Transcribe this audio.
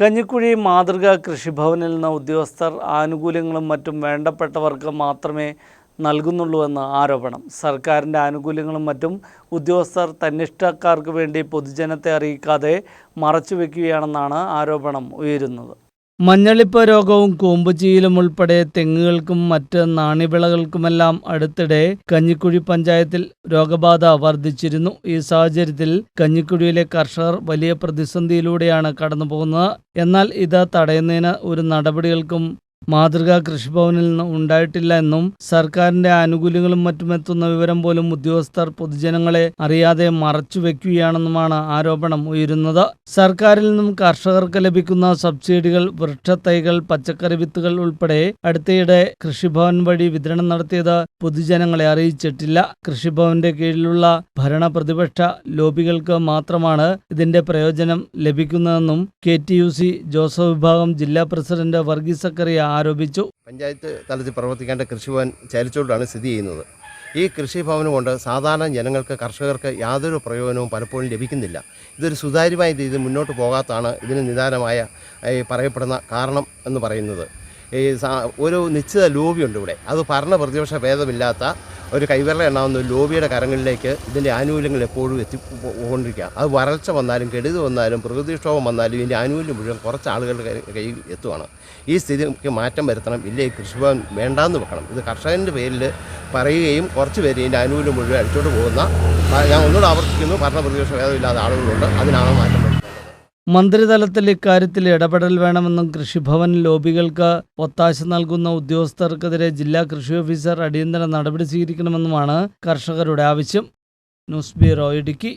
കഞ്ഞിക്കുഴി മാതൃകാ കൃഷിഭവനിൽ നിന്ന് ഉദ്യോഗസ്ഥർ ആനുകൂല്യങ്ങളും മറ്റും വേണ്ടപ്പെട്ടവർക്ക് മാത്രമേ നൽകുന്നുള്ളൂവെന്ന് ആരോപണം. സർക്കാരിന്റെ ആനുകൂല്യങ്ങളും മറ്റും ഉദ്യോഗസ്ഥർ തന്നിഷ്ടക്കാർക്ക് വേണ്ടി പൊതുജനത്തെ അറിയിക്കാതെ മറച്ചുവെക്കുകയാണെന്നാണ് ആരോപണം ഉയരുന്നത്. മഞ്ഞളിപ്പ് രോഗവും കൂമ്പുചീലും ഉൾപ്പെടെ തെങ്ങുകൾക്കും മറ്റ് നാണ്യവിളകൾക്കുമെല്ലാം അടുത്തിടെ കഞ്ഞിക്കുഴി പഞ്ചായത്തിൽ രോഗബാധ വർദ്ധിച്ചിരുന്നു. ഈ സാഹചര്യത്തിൽ കഞ്ഞിക്കുഴിയിലെ കർഷകർ വലിയ പ്രതിസന്ധിയിലൂടെയാണ് കടന്നുപോകുന്നത്. എന്നാൽ ഇത് തടയുന്നതിന് ഒരു നടപടികൾക്കും മാതൃകാ കൃഷിഭവനിൽ ഉണ്ടായിട്ടില്ല എന്നും സർക്കാരിന്റെ ആനുകൂല്യങ്ങളും മറ്റും എത്തുന്ന വിവരം പോലും ഉദ്യോഗസ്ഥർ പൊതുജനങ്ങളെ അറിയാതെ മറച്ചുവെക്കുകയാണെന്നുമാണ് ആരോപണം ഉയരുന്നത്. സർക്കാരിൽ നിന്നും കർഷകർക്ക് ലഭിക്കുന്ന സബ്സിഡികൾ വൃക്ഷത്തൈകൾ പച്ചക്കറി വിത്തുകൾ ഉൾപ്പെടെ അടുത്തിടെ കൃഷിഭവൻ വഴി വിതരണം നടത്തിയത് പൊതുജനങ്ങളെ അറിയിച്ചിട്ടില്ല. കൃഷിഭവന്റെ കീഴിലുള്ള ഭരണ പ്രതിപക്ഷ ലോബികൾക്ക് മാത്രമാണ് ഇതിന്റെ പ്രയോജനം ലഭിക്കുന്നതെന്നും K T U C Joseph വിഭാഗം ജില്ലാ പ്രസിഡന്റ് വർഗീസ് സക്കറിയ ആരോപിച്ചു. പഞ്ചായത്ത് തലത്തിൽ പ്രവർത്തിക്കേണ്ട കൃഷിഭവൻ ചലിച്ചുകൊണ്ടാണ് സ്ഥിതി ചെയ്യുന്നത്. ഈ കൃഷിഭവനം കൊണ്ട് സാധാരണ ജനങ്ങൾക്ക് കർഷകർക്ക് യാതൊരു പ്രയോജനവും പലപ്പോഴും ലഭിക്കുന്നില്ല. ഇതൊരു സുതാര്യമായ രീതിയിൽ മുന്നോട്ട് പോകാത്തതാണ് ഇതിന് നിദാനമായ പറയപ്പെടുന്ന കാരണം എന്ന് പറയുന്നത്. ഈ ഒരു നിശ്ചിത ലോബിയുണ്ട് ഇവിടെ. അത് ഭരണ പ്രതിപക്ഷ ഭേദമില്ലാത്ത ഒരു കൈവിരല എണ്ണാവുന്ന ലോബിയുടെ കരങ്ങളിലേക്ക് ഇതിന്റെ ആനുകൂല്യങ്ങൾ എപ്പോഴും എത്തി കൊണ്ടിരിക്കുക അത് വരൾച്ച വന്നാലും കെടുതി വന്നാലും പ്രകൃതിക്ഷോഭം വന്നാലും ഇതിന്റെ ആനുകൂല്യം മുഴുവൻ കുറച്ച് ആളുകളുടെ കയ്യിൽ എത്തുവാണ്. ഈ സ്ഥിതിക്ക് മാറ്റം വരുത്തണം. ഇല്ലേ കൃഷിഭവൻ വേണ്ടാന്ന് വെക്കണം. ഇത് കർഷകന്റെ പേരിൽ പറയുകയും കുറച്ച് പേര് ഇതിന്റെ ആനുകൂല്യം മുഴുവൻ അടിച്ചോട്ട് പോകുന്ന ഞാൻ ഒന്നുകൂടെ ആവർത്തിക്കുന്നു. ഭരണ പ്രതിപക്ഷ ഭേദമില്ലാത്ത ആളുകളുണ്ട്. അതിനാണ് മാറ്റം മന്ത്രിതലത്തിൽ ഇക്കാര്യത്തിൽ ഇടപെടൽ വേണമെന്നും കൃഷിഭവൻ ലോബികൾക്ക് ഒത്താശ നൽകുന്ന ഉദ്യോഗസ്ഥർക്കെതിരെ ജില്ലാ കൃഷി ഓഫീസർ അടിയന്തര നടപടി സ്വീകരിക്കണമെന്നുമാണ് കർഷകരുടെ ആവശ്യം. News bureau Idukki.